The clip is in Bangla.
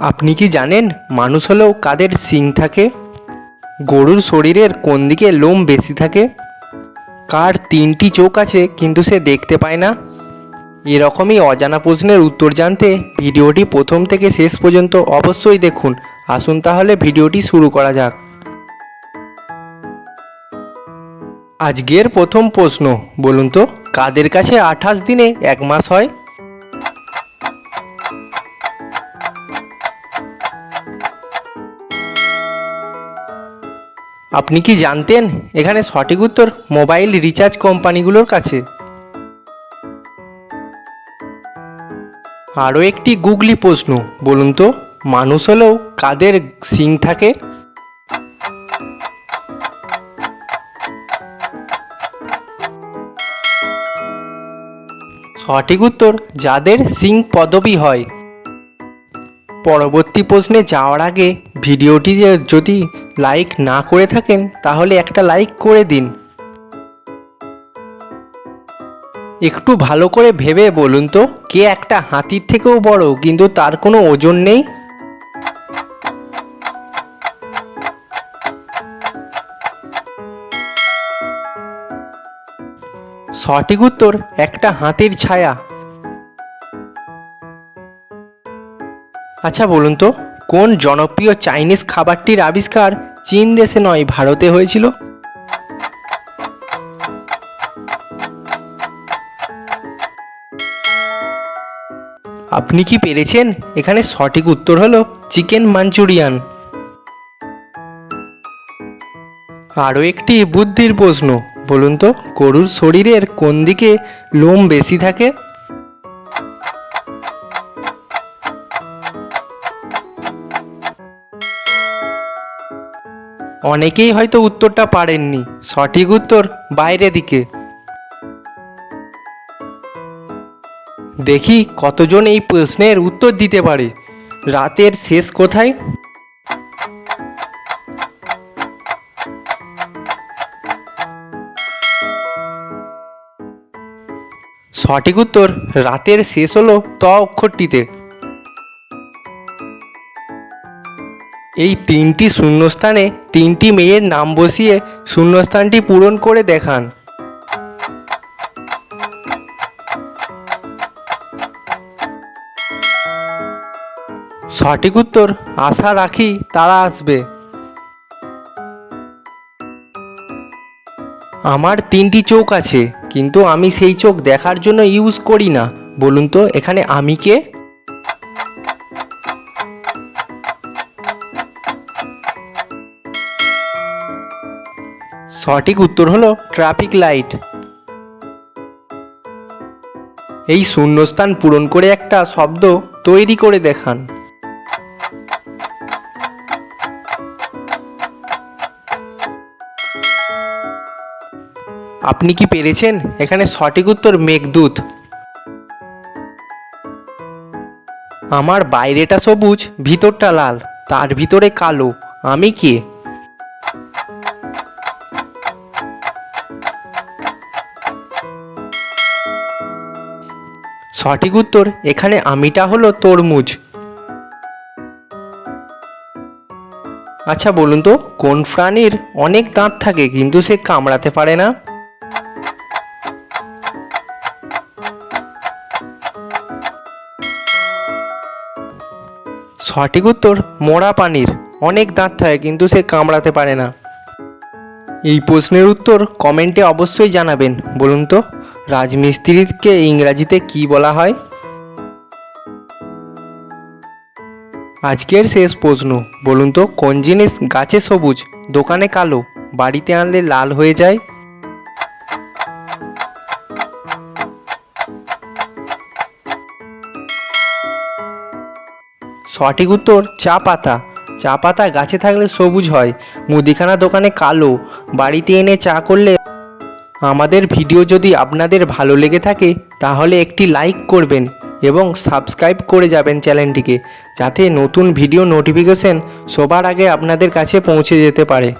আপনি কি জানেন মানুষ হলেও কাদের শিং থাকে? গরুর শরীরের কোন দিকে লোম বেশি থাকে? কার তিনটি চোখ আছে কিন্তু সে দেখতে পায় না? এরকমই অজানা প্রশ্নের উত্তর জানতে ভিডিওটি প্রথম থেকে শেষ পর্যন্ত অবশ্যই দেখুন। আসুন তাহলে ভিডিওটি শুরু করা যাক। আজকের প্রথম প্রশ্ন, বলুন তো, কাদের কাছে আঠাশ দিনে এক মাস হয়? আপনি কি জানতেন এখানে সঠিক উত্তর? মোবাইল রিচার্জ কোম্পানিগুলোর কাছে। আরও একটি গুগলি প্রশ্ন, বলুন তো, মানুষ হলেও কাদের সিং থাকে? সঠিক উত্তর, যাদের সিং পদবী হয়। পরবর্তী প্রশ্নে যাওয়ার আগে ভিডিওটি যদি লাইক না করে থাকেন, তাহলে একটা লাইক করে দিন। একটু ভালো করে ভেবে বলুন তো, কে একটা হাতির থেকেও বড়, কিন্তু তার কোনো ওজন নেই? সঠিক উত্তর, একটা হাতির ছায়া। আচ্ছা বলুন তো, কোন জনপ্রিয় চাইনিজ খাবারটির আবিষ্কার চীন দেশে নয়, ভারতে হয়েছিল? আপনি কি পেরেছেন? এখানে সঠিক উত্তর হলো চিকেন মাঞ্চুরিয়ান। আরও একটি বুদ্ধির প্রশ্ন, বলুন তো, গরুর শরীরের কোন দিকে লোম বেশি থাকে? অনেকেই হয়তো উত্তরটা পারেননি। সঠিক উত্তর বাইরে দিকে। দেখি কতজন এই প্রশ্নের উত্তর দিতে পারে। রাতের শেষ কোথায়? সঠিক উত্তর রাতের শেষ হলো ত অক্ষরটিতে। এই তিনটি শূন্যস্থানে তিনটি মেয়ের নাম বসিয়ে শূন্যস্থানটি পূরণ করে দেখান। সঠিক উত্তর, আশা রাখি তারা আসবে। আমার তিনটি চোখ আছে, কিন্তু আমি সেই চোখ দেখার জন্য ইউজ করি না। বলুন তো, এখানে আমি কে? সঠিক উত্তর হলো ট্রাফিক লাইট। এই শূন্যস্থান পূরণ করে একটা শব্দ তৈরি করে দেখান। আপনি কি পেরেছেন? এখানে সঠিক উত্তর মেঘদূত। আমার বাইরেটা সবুজ, ভিতরটা লাল, তার ভিতরে কালো। আমি কে? সঠিক উত্তর এখানে আমিটা হলো তরমুজ। আচ্ছা বলুন তো, কোন প্রাণীর অনেক দাঁত থাকে কিন্তু সে কামড়াতে পারে না? সঠিক উত্তর, মোড়া পানির। অনেক দাঁত থাকে কিন্তু সে কামড়াতে পারে না। এই প্রশ্নের উত্তর কমেন্টে অবশ্যই জানাবেন, বলুন তো। রাজমিস্ত্রিকে ইংরাজিতে কি বলা হয়? আজকের শেষ প্রশ্ন, বলুন তো, কোন জিনিস গাছে সবুজ, দোকানে কালো, বাড়িতে আনলে লাল হয়ে যায়? সঠিক উত্তর, চা পাতা। চা পাতা গাছে থাকলে সবুজ হয়, মুদিখানা দোকানে কালো, বাড়িতে এনে চা করলে আমাদের ভিডিও যদি আপনাদের ভালো লেগে থাকে, তাহলে একটি লাইক করবেন এবং সাবস্ক্রাইব করে যাবেন চ্যানেলটিকে, যাতে নতুন ভিডিও নোটিফিকেশন সবার আগে আপনাদের কাছে পৌঁছে যেতে পারে।